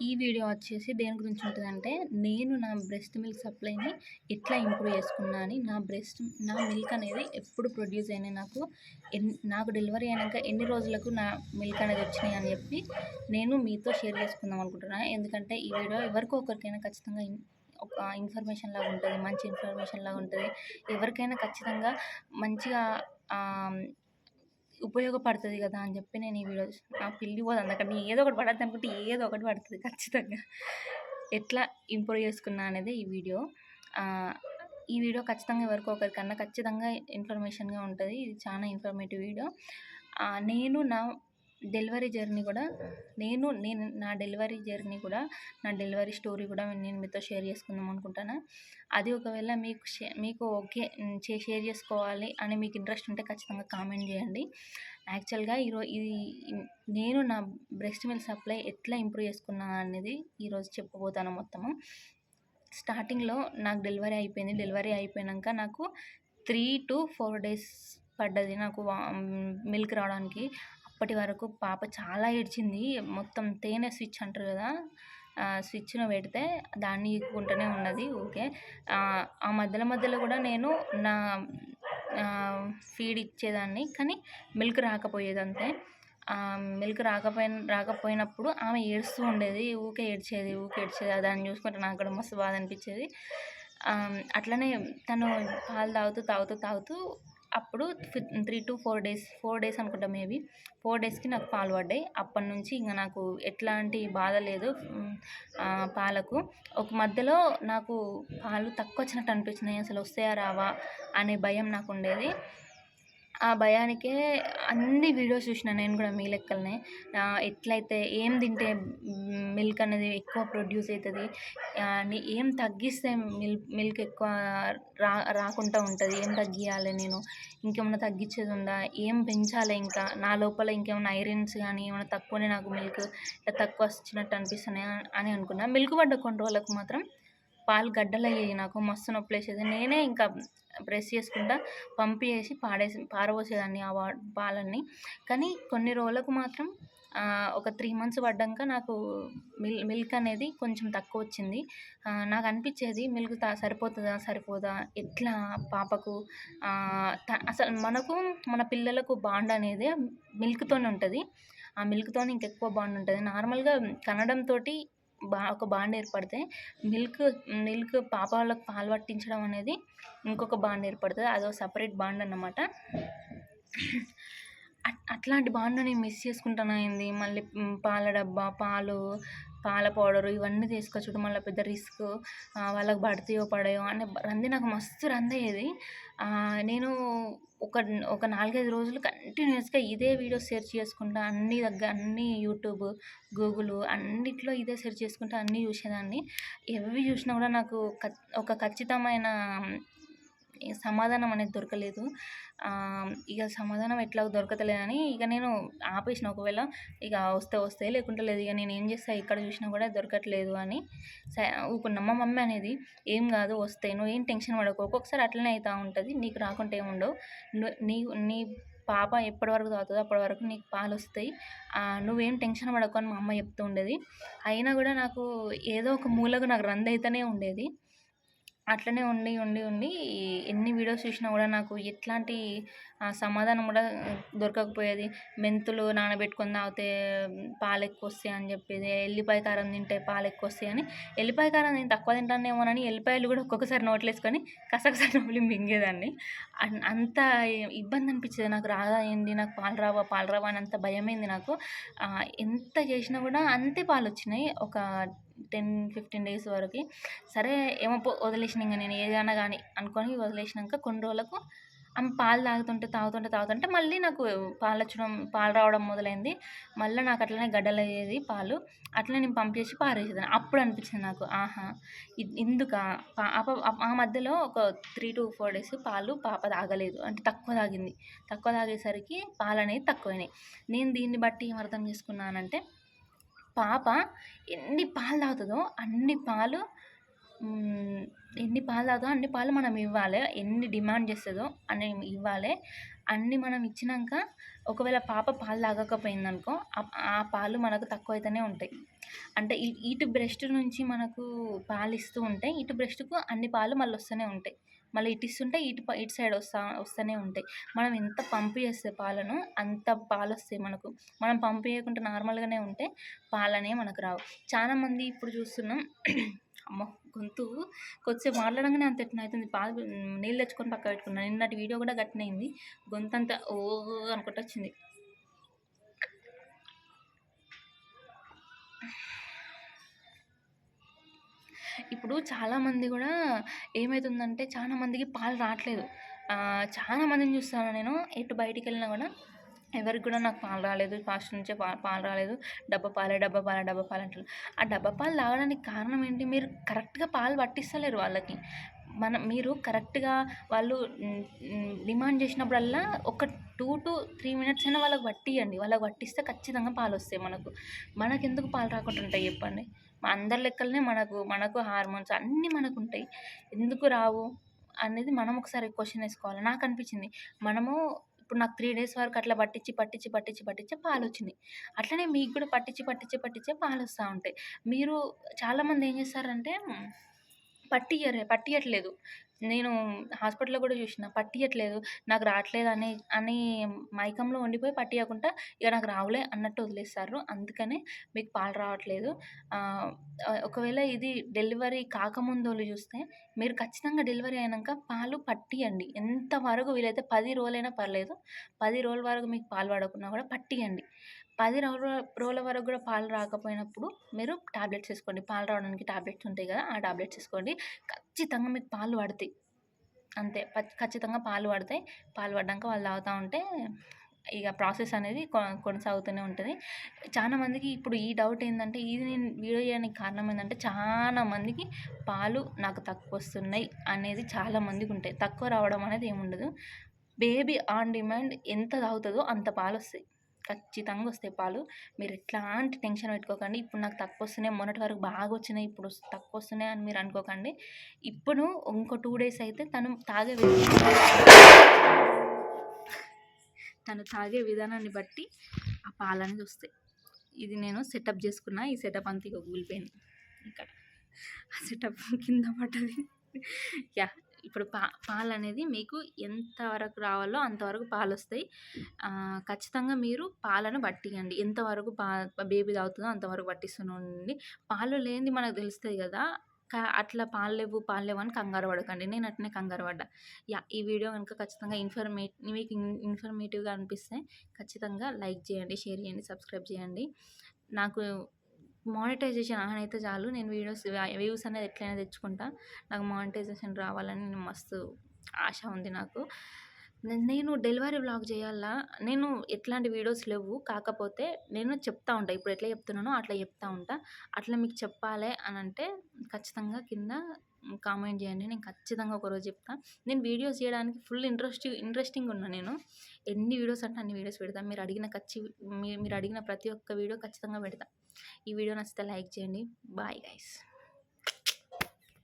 ఈ వీడియో వచ్చేసి దేని గురించి ఉంటుందంటే నేను నా బ్రెస్ట్ మిల్క్ సప్లైని ఎట్లా ఇంప్రూవ్ చేసుకున్నా అని. నా బ్రెస్ట్ నా మిల్క్ అనేది ఎప్పుడు ప్రొడ్యూస్ అయినాయి నాకు ఎన్ నాకు డెలివరీ అయినాక ఎన్ని రోజులకు నా మిల్క్ అనేది వచ్చినాయి అని చెప్పి నేను మీతో షేర్ చేసుకుందాం అనుకుంటున్నాను ఎందుకంటే ఈ వీడియో ఎవరికో ఒకరికైనా ఖచ్చితంగా ఒక ఇన్ఫర్మేషన్ లాగా ఉంటుంది మంచి ఇన్ఫర్మేషన్ లాగా ఉంటుంది. ఎవరికైనా ఖచ్చితంగా మంచిగా ఉపయోగపడుతుంది కదా అని చెప్పి నేను ఈ వీడియో నా పిల్లి పోదు అందుకని ఏదో ఒకటి పడద్దు అనుకుంటే ఏదో ఒకటి పడుతుంది ఖచ్చితంగా. ఎట్లా ఇంప్రూవ్ చేసుకున్నా అనేది ఈ వీడియో. ఈ వీడియో ఖచ్చితంగా ఎవరికో ఒకరికన్నా ఖచ్చితంగా ఇన్ఫర్మేషన్గా ఉంటుంది. ఇది చాలా ఇన్ఫర్మేటివ్ వీడియో. నేను నా డెలివరీ జర్నీ కూడా నేను నేను నా డెలివరీ జర్నీ కూడా నా డెలివరీ స్టోరీ కూడా నేను మీతో షేర్ చేసుకుందాం అనుకుంటాను. అది ఒకవేళ మీకు మీకు ఓకే చే- షేర్ చేసుకోవాలి అని మీకు ఇంట్రెస్ట్ ఉంటే ఖచ్చితంగా కామెంట్ చేయండి. యాక్చువల్గా ఈరోజు ఇది నేను నా బ్రెస్ట్ మిల్క్ సప్లై ఎట్లా ఇంప్రూవ్ చేసుకున్నా అనేది ఈరోజు చెప్పబోతాను మొత్తము. స్టార్టింగ్లో నాకు డెలివరీ అయిపోయింది. డెలివరీ అయిపోయాక నాకు త్రీ టు ఫోర్ డేస్ పడ్డది నాకు మిల్క్ రావడానికి. అప్పటి వరకు పాప చాలా ఏడ్చింది. మొత్తం తేనె స్విచ్ అంటారు కదా స్విచ్ను పెడితే దాన్ని ఈక్కుంటూనే ఉన్నది. ఓకే. ఆ మధ్యలో మధ్యలో కూడా నేను నా ఫీడ్ ఇచ్చేదాన్ని కానీ మిల్క్ రాకపోయేది అంతే మిల్క్ రాకపోయిన రాకపోయినప్పుడు ఆమె ఏడుస్తూ ఉండేది. ఊకే ఏడ్చేది ఊకే ఏడ్చేది. దాన్ని చూసుకుంటే నాకు కూడా మస్తు బాధ అనిపించేది. అట్లనే తను పాలు తాగుతూ తాగుతూ తాగుతూ అప్పుడు three to four days four days అనుకుంటా మేబీ. ఫోర్ డేస్కి నాకు పాలు పడ్డాయి. అప్పటి నుంచి ఇంకా నాకు ఎట్లాంటి బాధ లేదు పాలకు. ఒక మధ్యలో నాకు పాలు తక్కువ వచ్చినట్టు అనిపించినాయి. అసలు వస్తాయా రావా అనే భయం నాకు ఉండేది. ఆ భయానికే అన్ని వీడియోస్ చూసిన నేను కూడా మీ లెక్కలనే. ఎట్లయితే ఏం తింటే మిల్క్ అనేది ఎక్కువ ప్రొడ్యూస్ అవుతుంది ఏం తగ్గిస్తే మిల్క్ మిల్క్ ఎక్కువ రా రాకుండా ఉంటుంది ఏం తగ్గియాలి నేను ఇంకేమైనా తగ్గించేది ఉందా ఏం పెంచాలి ఇంకా నా లోపల ఇంకేమైనా ఐరన్స్ కానీ ఏమైనా తక్కువనే నాకు మిల్క్ తక్కువ వచ్చినట్టు అనిపిస్తున్నాయి అని అనుకున్నా. మిల్క్ పడ్డ కొన్ని రోజులకు మాత్రం పాలు గడ్డలు అయ్యాయి నాకు మస్తు నొప్పి వేసేది నేనే ఇంకా ప్రెస్ చేసుకుంటా పంపి వేసి పాడేసి పారబోసేదాన్ని ఆ వా పాలన్నీ. కానీ కొన్ని రోజులకు మాత్రం ఒక త్రీ మంత్స్ పడ్డాక నాకు మిల్ మిల్క్ అనేది కొంచెం తక్కువ వచ్చింది నాకు అనిపించేది మిల్క్ తా సరిపోతుందా సరిపోదా ఎట్లా పాపకు త- అసలు మనకు మన పిల్లలకు బాండ్ అనేది మిల్క్తోనే ఉంటుంది. ఆ మిల్క్తోనే ఇంకెక్కువ బాండ్ ఉంటుంది. నార్మల్గా కనడంతో బా ఒక బాండ్ ఏర్పడితే మిల్క్ మిల్క్ పాప వాళ్ళకి పాలు పట్టించడం అనేది ఇంకొక బాండ్ ఏర్పడుతుంది. అదో సపరేట్ బాండ్ అన్నమాట. అట్- అట్లాంటి బాండ్ నేను మిస్ చేసుకుంటాను అయింది మళ్ళీ పాల డబ్బా పాలు పాల పౌడరు ఇవన్నీ తీసుకొచ్చుడు మళ్ళీ పెద్ద రిస్క్ వాళ్ళకి పడతాయో పడయో అనే రంది నాకు మస్తు రంది అయ్యేది నేను ఒక ఒక నాలుగైదు రోజులు కంటిన్యూస్గా ఇదే వీడియో సెర్చ్ చేసుకుంటా అన్ని దగ్గర అన్ని యూట్యూబ్ గూగుల్ అన్నిట్లో ఇదే సెర్చ్ చేసుకుంటా అన్నీ చూసేదాన్ని. ఎవి చూసినా కూడా నాకు ఒక ఖచ్చితమైన సమాధానం అనేది దొరకలేదు. ఇక సమాధానం ఎట్లా దొరకతలేదని ఇక నేను ఆపేసిన ఒకవేళ ఇక వస్తే వస్తే లేకుంటే లేదు ఇక నేను ఏం చేస్తా ఇక్కడ చూసినా కూడా దొరకట్లేదు అని స ఊకున్నా మా మమ్మీ అనేది ఏం కాదు వస్తాయి నువ్వు ఏం టెన్షన్ పడకు ఒక్కొక్కసారి అట్లనే అవుతూ ఉంటుంది నీకు రాకుంటే ఏముండవు నీ నీ పాప ఎప్పటి వరకు తాగుతుందో అప్పటి వరకు నీకు పాలు వస్తాయి. నువ్వేం టెన్షన్ పడకు అని మా అమ్మ చెప్తూ ఉండేది. అయినా కూడా నాకు ఏదో ఒక మూలకు నాకు రంది అయితేనే ఉండేది. అట్లనే ఉండి ఉండి ఉండి ఎన్ని వీడియోస్ చూసినా కూడా నాకు ఎట్లాంటి సమాధానం కూడా దొరకకపోయేది. మెంతులు నానబెట్టుకొని తాగితే పాలు ఎక్కువ వస్తాయి అని చెప్పేది. ఎల్లిపాయ కారం తింటే పాలు ఎక్కువ వస్తాయి అని. ఎల్లిపాయ కారం నేను తక్కువ తింటానేమోనని ఎల్లిపాయలు కూడా ఒక్కొక్కసారి నోట్లో వేసుకొని కసకస నవ్వులు మింగేదాన్ని. అంత ఇబ్బంది అనిపించేది. నాకు రాదా ఏంది? నాకు పాలు రావా? పాలు రావా? అని అంత భయమైంది నాకు. ఎంత చేసినా కూడా అంతే పాలు వచ్చినాయి ఒక టెన్ ఫిఫ్టీన్ డేస్ వరకు. సరే ఏమో పో వదిలేసిన ఇంకా నేను ఏదైనా కానీ అనుకొని వదిలేసినాక కొన్ని రోజులకు ఆమె పాలు తాగుతుంటే తాగుతుంటే తాగుతుంటే మళ్ళీ నాకు పాలు వచ్చడం పాలు రావడం మొదలైంది. మళ్ళీ నాకు అట్లనే గడ్డలు అయ్యేది పాలు. అట్లనే నేను పంపేసి పారేసేదాన్ని. అప్పుడు అనిపించింది నాకు ఆహా ఎందుక ఆ మధ్యలో ఒక త్రీ టు ఫోర్ డేస్ పాలు పాప తాగలేదు. అంటే తక్కువ తాగింది. తక్కువ తాగేసరికి పాలు అనేది తక్కువైనాయి. నేను దీన్ని బట్టి ఏం అర్థం చేసుకున్నానంటే పాప ఎన్ని పాలు తాగుతుందో అన్ని పాలు ఎన్ని పాలు తాగుతుందో అన్ని పాలు మనం ఇవ్వాలి ఎన్ని డిమాండ్ చేస్తుందో అన్ని ఇవ్వాలి అన్ని మనం ఇచ్చినాక ఒకవేళ పాప పాలు తాగకపోయిందనుకో ఆ పాలు మనకు తక్కువైతేనే ఉంటాయి. అంటే ఇటు బ్రెస్ట్ నుంచి మనకు పాలు ఇస్తూ ఉంటాయి ఇటు బ్రెస్ట్‌కు అన్ని పాలు మళ్ళీ వస్తూనే ఉంటాయి. మళ్ళీ ఇటు ఇస్తుంటే ఇటు ఇటు సైడ్ వస్తా వస్తూనే ఉంటాయి. మనం ఎంత పంపు చేస్తే పాలను అంత పాలొస్తాయి మనకు. మనం పంపు చేయకుండా నార్మల్‌గానే ఉంటే పాలనే మనకు రావు. చాలామంది ఇప్పుడు చూస్తున్నాం అమ్మో! గొంతు కొద్దిసేపు మాట్లాడంగానే అంత ఎట్నో అవుతుంది పాలు నీళ్ళు తెచ్చుకొని పక్క పెట్టుకున్నాను నిన్నటి వీడియో కూడా గట్టినైంది గొంతు అంతా ఓ అనుకుంట వచ్చింది. ఇప్పుడు చాలామంది కూడా ఏమైతుందంటే చాలా మందికి పాలు రావట్లేదు. చాలామందిని చాలా మందిని చూస్తాను నేను ఎటు బయటికి వెళ్ళినా కూడా ఎవరికి కూడా నాకు పాలు రాలేదు. ఫస్ట్ నుంచే పా పాలు రాలేదు. డబ్బా పాలే, డబ్బా పాలే, డబ్బా పాలు అంటారు ఆ డబ్బా పాలు తాగడానికి కారణం ఏంటి? మీరు కరెక్ట్‌గా పాలు పట్టిస్తలేరు వాళ్ళకి. మనం మీరు కరెక్ట్‌గా వాళ్ళు డిమాండ్ చేసినప్పుడల్లా ఒక 2-3 మినిట్స్ అయినా వాళ్ళకి పట్టియండి. వాళ్ళకి పట్టిస్తే ఖచ్చితంగా పాలు వస్తాయి మనకు. మనకెందుకు పాలు రాకుండా ఉంటాయి చెప్పండి? అందరి లెక్కలనే మనకు మనకు హార్మోన్స్ అన్నీ మనకు ఉంటాయి ఎందుకు రావు? అనేది మనం ఒకసారి క్వశ్చన్ వేసుకోవాలి నాకు అనిపించింది మనము ఇప్పుడు నాకు త్రీ డేస్ వరకు అట్లా పట్టించి, పట్టించి, పట్టించి, పాలు వచ్చింది అట్లనే మీకు కూడా పట్టించి, పట్టించి, పట్టించే వస్తూ ఉంటాయి. మీరు చాలామంది ఏం చేస్తారంటే పట్టియ్యరే పట్టియట్లేదు. నేను హాస్పిటల్‌లో కూడా చూసిన పట్టియట్లేదు. నాకు రావట్లేదు అని అని మైకంలో ఉండిపోయి పట్టియకుండా ఇక నాకు రావులే అన్నట్టు వదిలేస్తారు. అందుకనే మీకు పాలు రావట్లేదు. ఒకవేళ ఇది డెలివరీ కాకముందోళ్ళు చూస్తే మీరు ఖచ్చితంగా డెలివరీ అయినాక పాలు పట్టియండి. ఎంతవరకు వీలైతే పది రోజులైనా పర్లేదు. పది రోజుల వరకు మీకు పాలు పడకుండా కూడా పట్టియండి. పది రోజుల రోజుల వరకు కూడా పాలు రాకపోయినప్పుడు మీరు టాబ్లెట్స్ వేసుకోండి పాలు రావడానికి టాబ్లెట్స్ ఉంటాయి కదా! ఆ టాబ్లెట్స్ వేసుకోండి ఖచ్చితంగా మీకు పాలు పడతాయి. అంతే ఖచ్చితంగా పాలు పడతాయి. పాలు పడ్డాక వాళ్ళు తాగుతా ఉంటే ఇక ప్రాసెస్ అనేది కొ కొనసాగుతూనే ఉంటుంది చాలా మందికి ఇప్పుడు ఈ డౌట్ ఏంటంటే ఇది నేను వీడియో చేయడానికి కారణం ఏంటంటే చాలా మందికి పాలు నాకు తక్కువ వస్తున్నాయి అనేది చాలా మందికుంటాయి. తక్కువ రావడం అనేది ఏముండదు. బేబీ ఆన్ డిమాండ్ ఎంత తాగుతుందో అంత పాలు వస్తాయి ఖచ్చితంగా వస్తాయి పాలు. మీరు ఎట్లాంటి టెన్షన్ పెట్టుకోకండి. ఇప్పుడు నాకు తక్కువ వస్తున్నాయి మొన్నటి వరకు బాగా వచ్చినాయి ఇప్పుడు తక్కువ వస్తున్నాయి అని మీరు అనుకోకండి. ఇప్పుడు ఇంకో టూ డేస్ అయితే తను తాగే తను తాగే విధానాన్ని బట్టి ఆ పాలనేది వస్తాయి. ఇది నేను సెటప్ చేసుకున్న. ఈ సెటప్ అంతా ఇగో కూలిపోయింది. ఇక్కడ ఆ సెటప్ కింద పడ్డది. యా ఇప్పుడు పా పాలనేది మీకు ఎంతవరకు రావాలో అంతవరకు పాలొస్తాయి. వస్తాయి ఖచ్చితంగా మీరు పాలను పట్టియండి. ఎంతవరకు పా బేబీ తాగుతుందో అంతవరకు పట్టిస్తుండండి ఉండండి. పాలు లేనిది మనకు తెలుస్తుంది కదా! అట్లా పాలు లేవు, పాలు లేవు అని కంగారు పడకండి. నేను అట్లనే కంగారు పడ్డా. యా ఈ వీడియో కనుక ఖచ్చితంగా ఇన్ఫర్మే మీకు ఇన్ఫర్మేటివ్‌గా అనిపిస్తే ఖచ్చితంగా లైక్ చేయండి, షేర్ చేయండి, సబ్స్క్రైబ్ చేయండి. నాకు మానిటైజేషన్ ఆన్ అయితే చాలు నేను వీడియోస్ వ్యూస్ అనేది ఎట్లైనా తెచ్చుకుంటా. నాకు మానిటైజేషన్ రావాలని నేను మస్తు ఆశ ఉంది నాకు. నేను డెలివరీ వ్లాగ్ చేయాలా నేను ఎట్లాంటి వీడియోస్ లేవు. కాకపోతే నేను చెప్తా ఉంటా. ఇప్పుడు ఎట్లా చెప్తున్నానో అట్లా చెప్తా ఉంటా. అట్లా మీకు చెప్పాలి అని అంటే ఖచ్చితంగా కింద కామెంట్ చేయండి. నేను ఖచ్చితంగా ఒకరోజు చెప్తా. నేను వీడియోస్ చేయడానికి ఫుల్ ఇంట్రెస్ట్ ఇంట్రెస్టింగ్ ఉన్నా నేను. ఎన్ని వీడియోస్ అంటే అన్ని వీడియోస్ పెడతాను మీరు అడిగిన ఖచ్చి మీ మీరు అడిగిన ప్రతి ఒక్క వీడియో ఖచ్చితంగా పెడతా. ఈ వీడియో నచ్చితే లైక్ చేయండి. Bye guys.